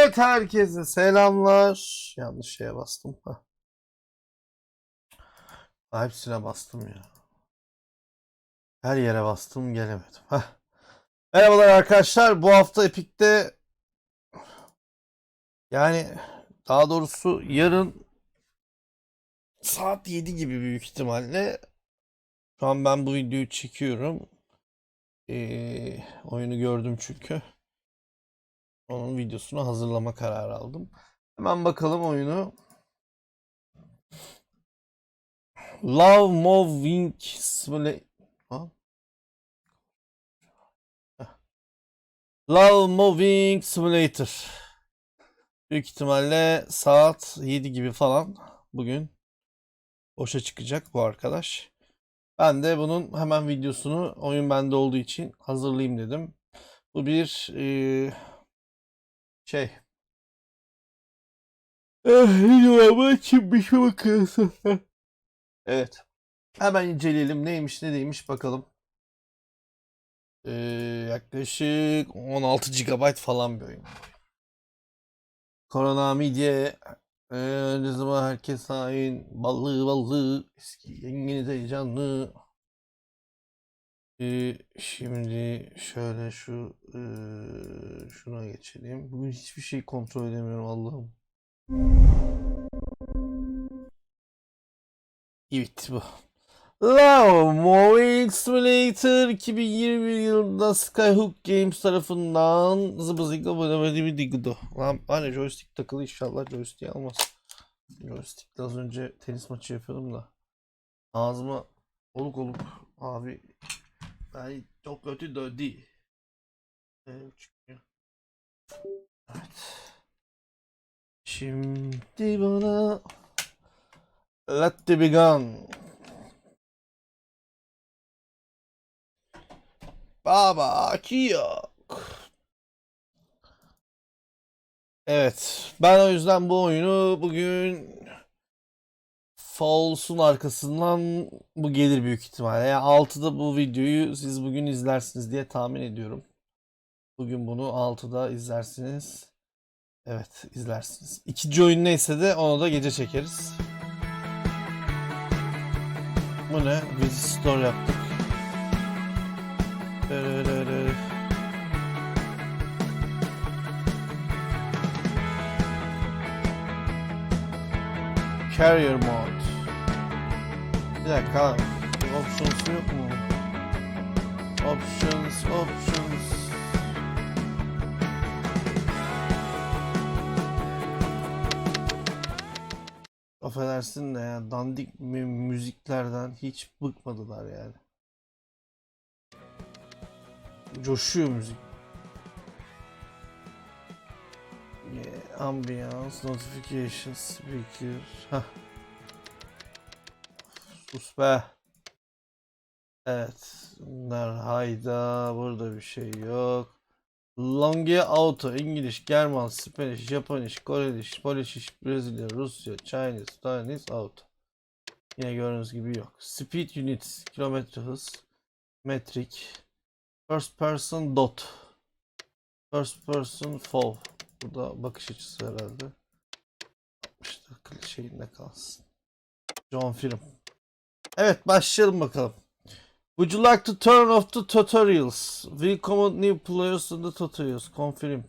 Evet herkese selamlar. Yanlış şeye bastım. Heh. Hepsine bastım ya. Her yere bastım gelemedim. Heh. Merhabalar arkadaşlar. Bu hafta Epic'te yani daha doğrusu yarın saat 7 gibi büyük ihtimalle şu an ben bu videoyu çekiyorum. Ee, oyunu gördüm çünkü. Onun videosunu hazırlama kararı aldım. Hemen bakalım oyunu. Love Moving Simulator. Love Moving Simulator. Büyük ihtimalle saat 7 gibi falan bugün boşa çıkacak bu arkadaş. Ben de bunun hemen videosunu oyun bende olduğu için hazırlayayım dedim. Bu bir eee, şey. Ama kimmiş bakıyorsun. Evet. Hemen inceleyelim. Neymiş ne değilmiş bakalım. Ee, yaklaşık 16 GB falan bir oyun. Konami diye ee, ne zaman herkes hain ballı ballı eski yengeniz heyecanlı ee, şimdi şöyle şu ee, şuna geçelim. Bugün hiçbir şey kontrol edemiyorum Allah'ım. Evet bu. Love Moving Simulator 2021 yılında Skyhook Games tarafından zıbı zıgı bıdı bıdı bıdı gıdı. Lan hani joystick takılı inşallah joystick almaz. Joystickle az önce tenis maçı yapıyordum da. Ağzıma oluk oluk abi ben çok kötü. Evet. çıkıyor. Evet. Şimdi bana Let the begun. Baba yok. Evet. Ben o yüzden bu oyunu bugün Falls'un arkasından bu gelir büyük ihtimalle. Yani 6'da bu videoyu siz bugün izlersiniz diye tahmin ediyorum. Bugün bunu 6'da izlersiniz. Evet izlersiniz. İkinci oyun neyse de onu da gece çekeriz. Bu ne? Biz store yaptık. Carrier mode. Dakika. Options yok mu? Options, options. Affedersin de ya dandik mü- müziklerden hiç bıkmadılar yani. Coşuyor müzik. Yeah, ambience, notification, speaker. Hah. Sus be. Evet. Bunlar hayda. Burada bir şey yok. Longe Auto, İngiliz, German, Spanish, Japonish, Koreliş, Polish, Brezilya, Rusya, Chinese, Chinese Auto. Yine gördüğünüz gibi yok. Speed Units, kilometre hız, metrik, First Person Dot, First Person Fall. Bu da bakış açısı herhalde. İşte şeyinde kalsın. John Film. Evet başlayalım bakalım. Would you like to turn off the tutorials? Welcome new players in the tutorials. Confirm.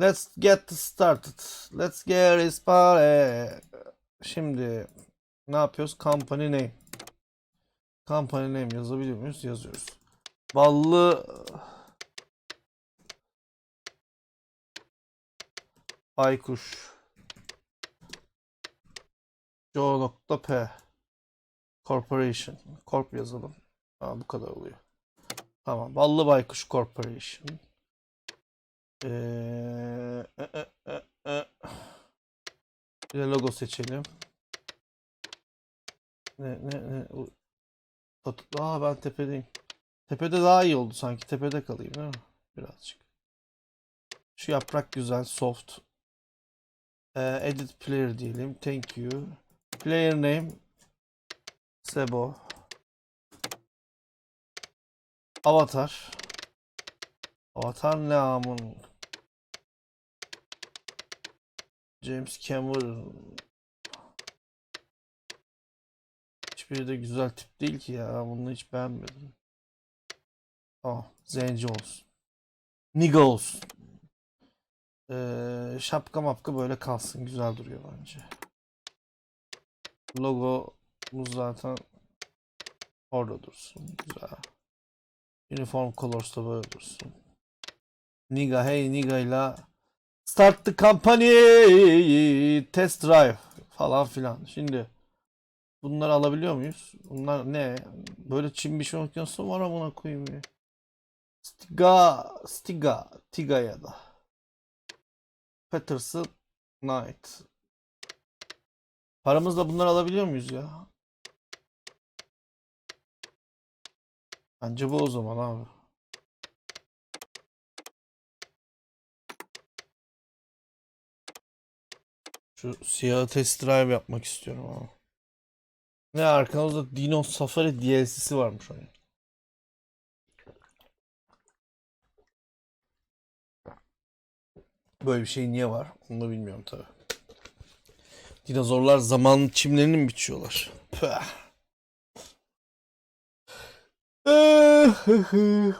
Let's get started. Let's get this party. Şimdi ne yapıyoruz? Company name. Company name yazabiliyor muyuz? Yazıyoruz. Ballı Baykuş Joe.p Corporation. Corp yazalım. Aa, bu kadar oluyor. Tamam. Ballı Baykuş Corporation. Ee, e, e, e, e. Bir de logo seçelim. Ne ne ne? Aa ben tepedeyim. Tepede daha iyi oldu sanki. Tepede kalayım değil mi? Birazcık. Şu yaprak güzel. Soft. Ee, edit player diyelim. Thank you. Player name. Sebo. Avatar. Avatar ne amın? James Cameron. Hiçbiri de güzel tip değil ki ya. Bunu hiç beğenmedim. Tamam. Zenci olsun. Nigga olsun. Ee, şapka mapka böyle kalsın. Güzel duruyor bence. Logomuz zaten orada dursun. Güzel. Uniform colors da böyle dursun. Nigga hey nigga ile Start the company test drive falan filan. Şimdi bunları alabiliyor muyuz? Bunlar ne? Böyle çim biçme makinesi var amına koyayım ya. Stiga, Stiga, Tiga ya da. Patterson Knight. Paramızla bunları alabiliyor muyuz ya? Bence bu o zaman abi. Şu siyah test drive yapmak istiyorum ama. Ne arkamızda Dino Safari DLC'si varmış onun. Böyle bir şey niye var? Onu da bilmiyorum tabi. Dinozorlar zaman çimlerini mi biçiyorlar? Püh.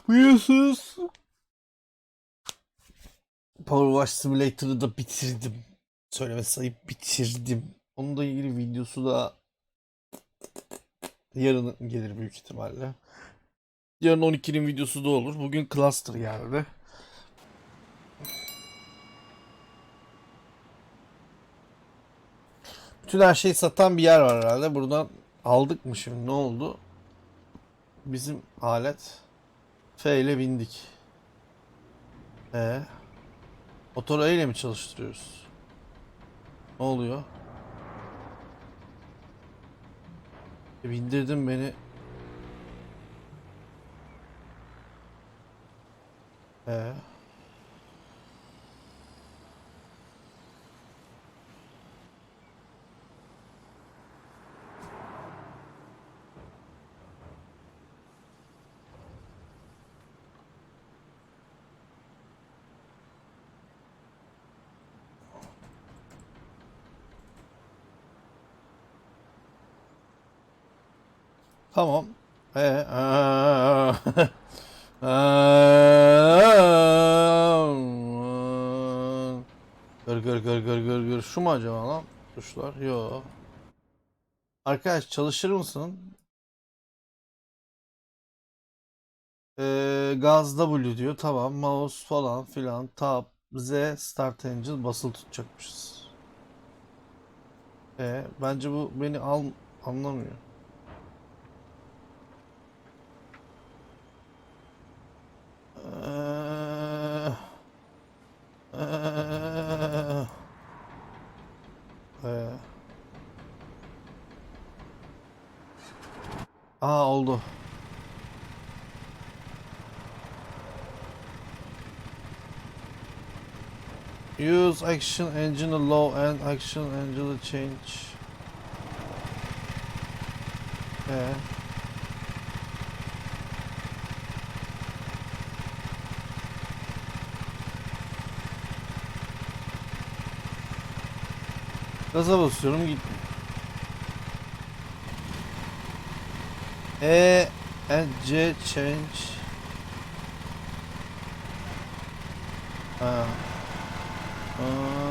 Biliyorsunuz. Power Wash Simulator'ı da bitirdim. Söyleme sayıp bitirdim. Onunla ilgili videosu da yarın gelir büyük ihtimalle. Yarın 12'nin videosu da olur. Bugün Cluster geldi. Bütün her şeyi satan bir yer var herhalde. Buradan aldık mı şimdi? Ne oldu? Bizim alet F ile bindik. E Motoru E ile mi çalıştırıyoruz? Ne oluyor? E, bindirdin beni. E Tamam. E, aa, aa, Gör gör gör gör gör gör. Şu mu acaba lan? Tuşlar. Yo. Arkadaş çalışır mısın? Ee, gaz W diyor. Tamam. Mouse falan filan. Tab. Z. Start Engine. Basılı tutacakmışız. E, bence bu beni al anlamıyor. Oldu. Use action engine low and action engine change. Ee. Gaza basıyorum gitmiyor. E and C change. Ha. Aa.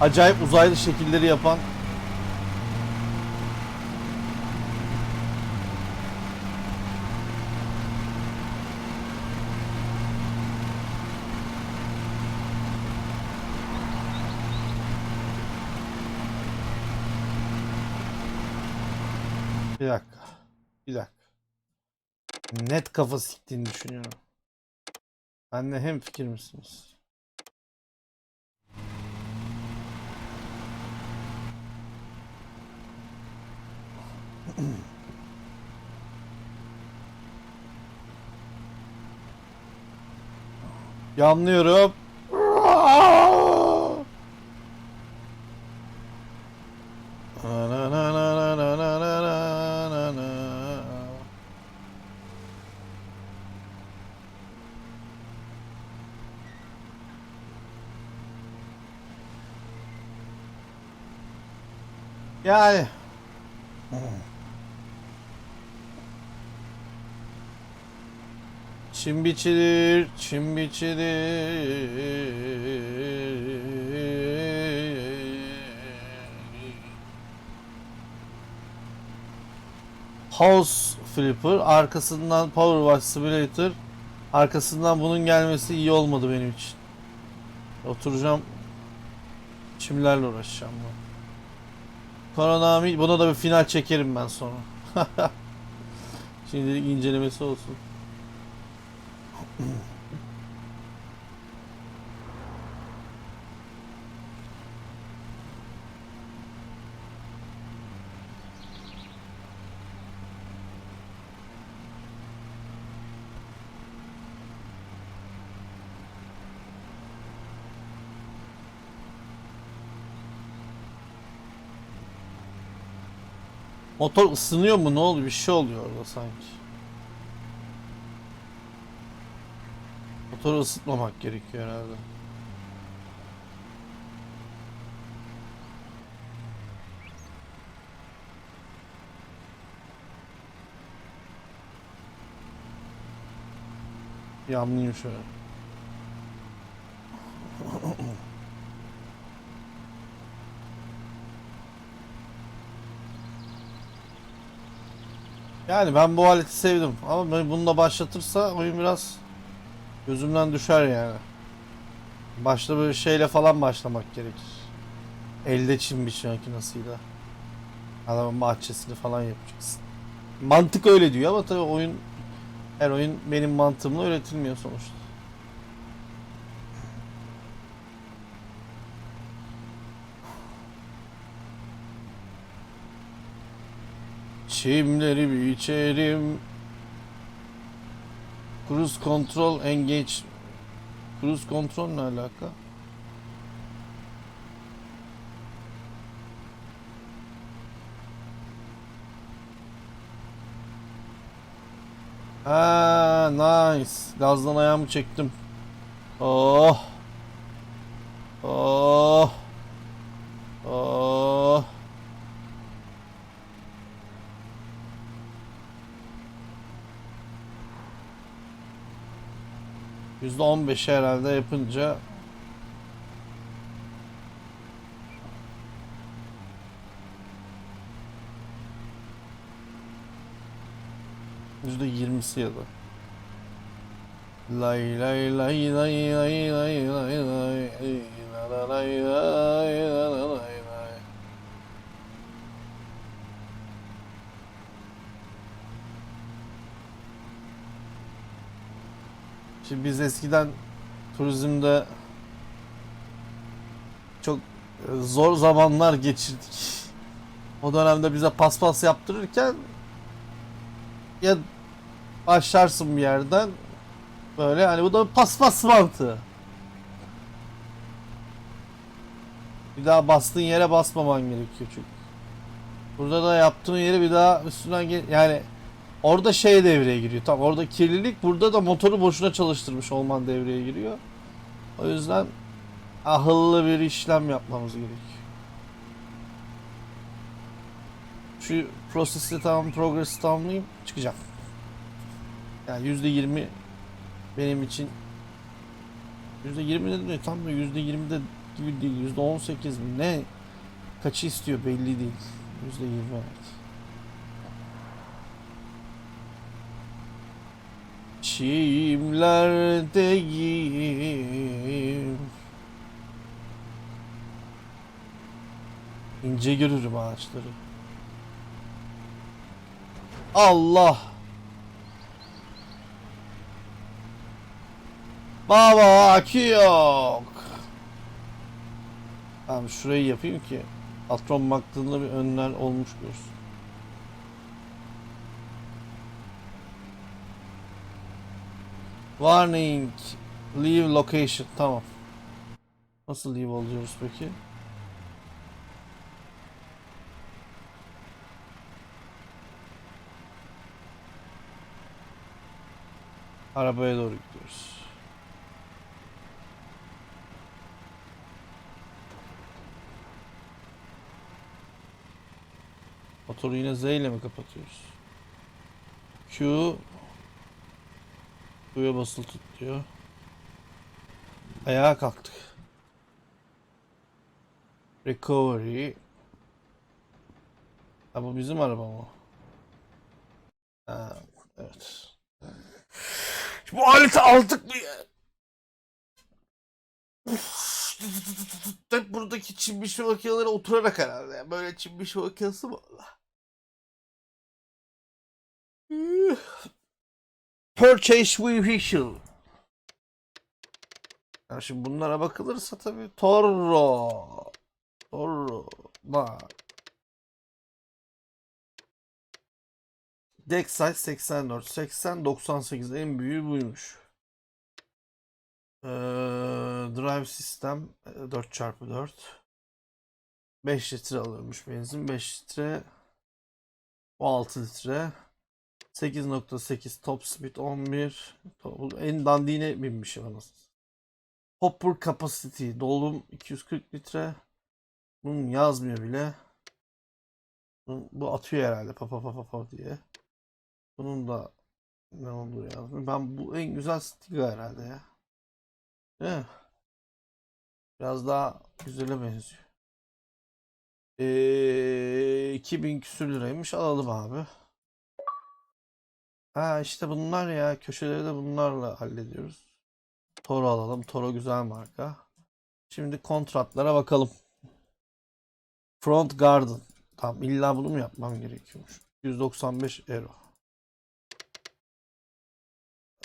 Acayip uzaylı şekilleri yapan Bir dakika. Bir dakika. Net kafa siktiğini düşünüyorum. Benle hem fikir misiniz? Yanlıyorum. Yani. Çim biçilir, çim biçilir. House Flipper, arkasından Power Wash Simulator, arkasından bunun gelmesi iyi olmadı benim için. Oturacağım, çimlerle uğraşacağım ben. Konami, buna da bir final çekerim ben sonra. Şimdilik incelemesi olsun. Motor ısınıyor mu? Ne oluyor? Bir şey oluyor orada sanki. Motoru ısıtmamak gerekiyor herhalde. Yanlayayım şöyle. Yani ben bu aleti sevdim ama ben bunu da başlatırsa oyun biraz gözümden düşer yani. Başta böyle şeyle falan başlamak gerekir. Elde çim biçim makinesiyle. Adamın bahçesini falan yapacaksın. Mantık öyle diyor ama tabii oyun her oyun benim mantığımla üretilmiyor sonuçta. Çimleri biçerim. Cruise control engage. Cruise control ne alaka? Ha, nice. Gazdan ayağımı çektim. Oh. Oh. Oh. %15 herhalde yapınca %20'si ya da. Lay lay lay lay lay lay lay lay la la lay lay la la lay lay. Şimdi biz eskiden turizmde çok e, zor zamanlar geçirdik. O dönemde bize paspas yaptırırken ya başlarsın bir yerden böyle hani bu da paspas mantığı. Bir daha bastığın yere basmaman gerekiyor çünkü. Burada da yaptığın yeri bir daha üstünden yani orada şey devreye giriyor. Tamam orada kirlilik burada da motoru boşuna çalıştırmış olman devreye giriyor. O yüzden ahıllı bir işlem yapmamız gerekiyor. Şu prosesi tamam, progresi tamamlayayım, çıkacağım. Yani yüzde yirmi benim için yüzde yirmi dedim de tam da yüzde yirmi de gibi değil. Yüzde on sekiz mi ne kaçı istiyor belli değil. Yüzde yirmi evet. Çimlerdeyim İnce görürüm ağaçları Allah. Baba akü yok. Abi şurayı yapayım ki patron baktığında bir önler olmuş görsün. Warning. Leave location. Tamam. Nasıl leave oluyoruz peki? Arabaya doğru gidiyoruz. Motoru yine Z ile mi kapatıyoruz? Q Q'ya basılı tut diyor. Ayağa kalktık. Recovery. Ha bu bizim araba mı? Ha, evet. Bu aleti aldık mı ya? Hep buradaki çimmiş makineleri oturarak herhalde. ya. Böyle çimmiş makinesi mi? Purchase vehicle. Ya şimdi bunlara bakılırsa tabii Toro. Toro. Bak. Deck size 84. 80 98 en büyüğü buymuş. Ee, drive sistem 4x4. 5 litre alıyormuş benzin. 5 litre. O 6 litre. 8.8 top speed 11. To- En dandine binmişim anasını. Hopper capacity dolum 240 litre. Bunun yazmıyor bile. Bu atıyor herhalde pa pa pa pa pa diye. Bunun da ne olduğu yazmıyor. Ben bu en güzel Stiga herhalde ya. Değil mi? Biraz daha güzele benziyor. Ee, 2000 küsür liraymış alalım abi. Ha işte bunlar ya köşeleri de bunlarla hallediyoruz. Toro alalım. Toro güzel marka. Şimdi kontratlara bakalım. Front Garden. Tamam illa bunu mu yapmam gerekiyormuş? 195 euro.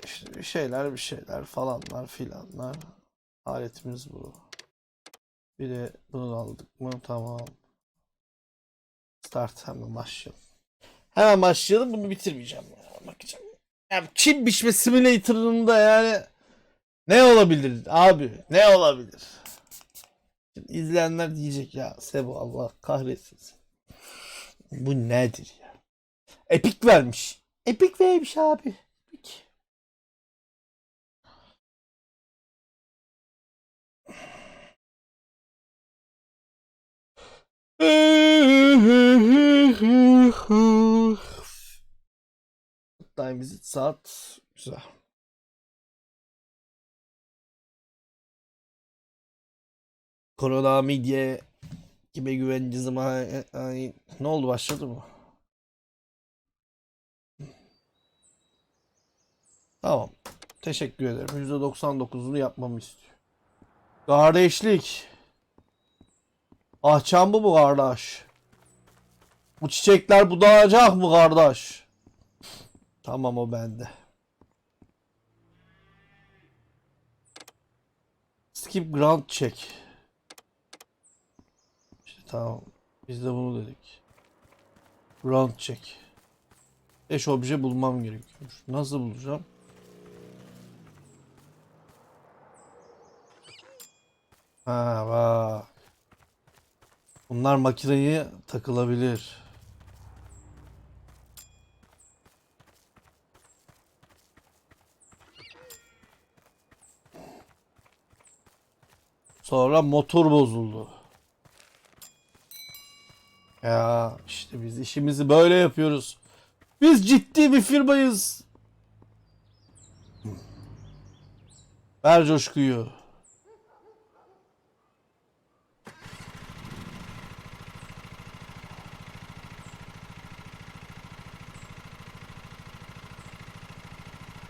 İşte bir şeyler bir şeyler falanlar filanlar. Aletimiz bu. Bir de bunu aldık mı? Tamam. Start hemen başlayalım. Hemen başlayalım. Bunu bitirmeyeceğim. Ya. Bakacağım. Ya Çin biçme simülatörünün da yani ne olabilir abi? Ne olabilir? Şimdi izleyenler diyecek ya Sebo Allah kahretsin. Bu nedir ya? Epic vermiş. Epic vermiş abi. Epic. Time visit saat güzel. Korona midye kime güveneceğiz ama ay- ne oldu başladı mı? Tamam. Teşekkür ederim. %99'unu yapmamı istiyor. Kardeşlik. Ahçam bu mu kardeş? Bu çiçekler budayacak mı kardeş? Tamam o bende. Skip ground check. İşte tamam. Biz de bunu dedik. Ground check. 5 obje bulmam gerekiyormuş. Nasıl bulacağım? Ha bak. Bunlar makineye takılabilir. Sonra motor bozuldu. Ya işte biz işimizi böyle yapıyoruz. Biz ciddi bir firmayız. Ver coşkuyu.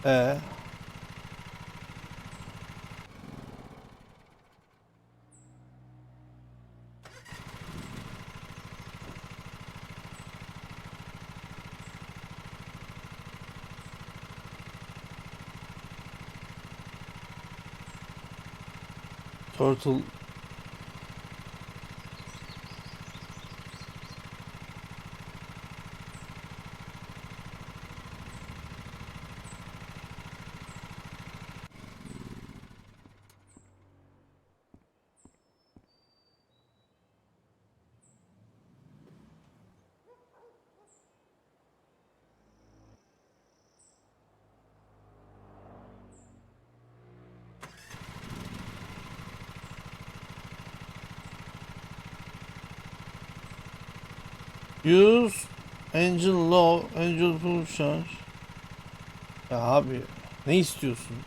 Ee, Turtle Use engine low, engine full charge. Ya abi ne istiyorsun?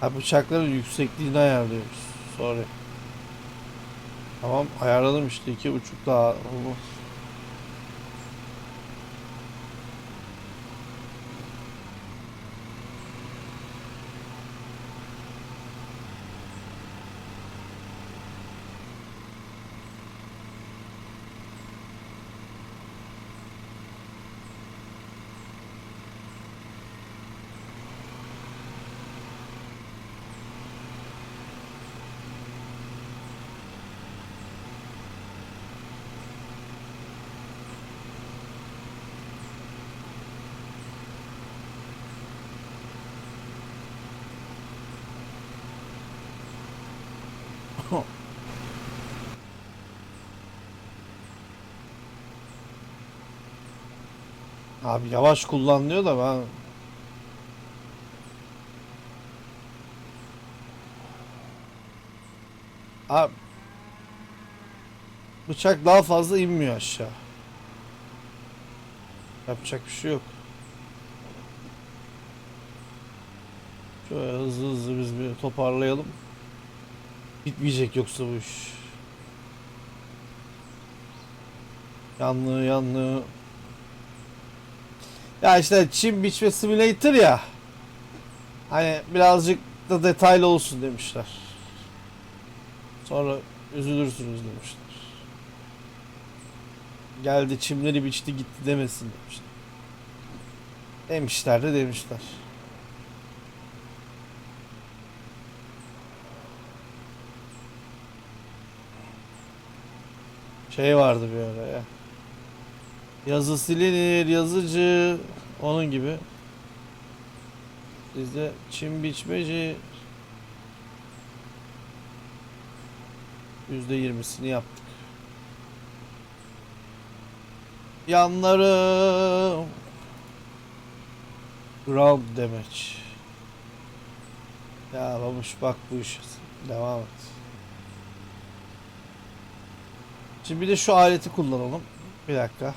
Ha bıçakların yüksekliğini ayarlıyoruz. Sorry. Tamam ayarladım işte iki buçuk daha Abi yavaş kullanılıyor da ben Abi bıçak daha fazla inmiyor aşağı. Yapacak bir şey yok. Şöyle hızlı hızlı biz bir toparlayalım. Bitmeyecek yoksa bu iş. Yanlığı yanlığı. Ya işte çim biçme simulator ya. Hani birazcık da detaylı olsun demişler. Sonra üzülürsünüz demişler. Geldi çimleri biçti gitti demesin demişler. Demişler de demişler. Şey vardı bir ara ya. Yazı silinir, yazıcı onun gibi. Bizde çim biçmeci yüzde yirmisini yaptık. Yanlarım ground damage. Ya babuş bak bu işe devam et. Şimdi bir de şu aleti kullanalım. Bir dakika.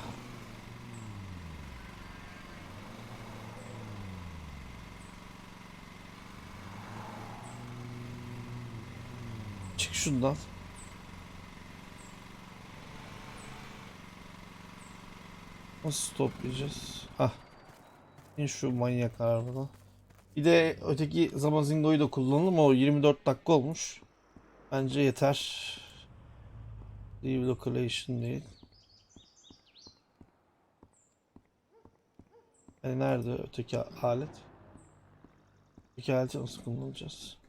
Çık şundan. Nasıl toplayacağız? Ah. İn şu manyak arabadan. Bir de öteki Zamazingo'yu da kullanalım. O 24 dakika olmuş. Bence yeter. Leave location değil. E nerede öteki alet? Öteki aleti nasıl kullanacağız?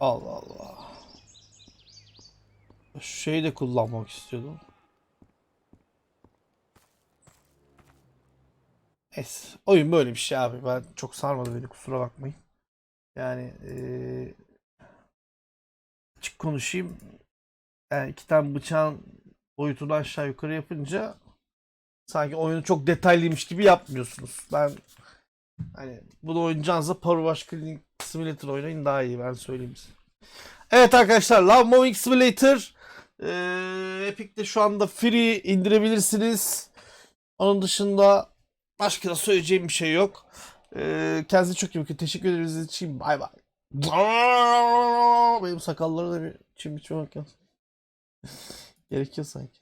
Allah Allah. Şu şeyi de kullanmak istiyordum. Neyse. Oyun böyle bir şey abi. Ben çok sarmadı beni kusura bakmayın. Yani eee açık konuşayım. Yani iki tane bıçağın boyutunu aşağı yukarı yapınca sanki oyunu çok detaylıymış gibi yapmıyorsunuz. Ben hani bunu oynayacağınızda Power Wash Cleaning Simulator oynayın daha iyi ben söyleyeyim size. Evet arkadaşlar Love Moving Simulator eee Epic'te şu anda free indirebilirsiniz. Onun dışında başka da söyleyeceğim bir şey yok. Eee kendinize çok iyi bakın. Teşekkür ederiz için. Bay bay. Benim sakallara da bir çim makinesi. Gerekiyor sanki.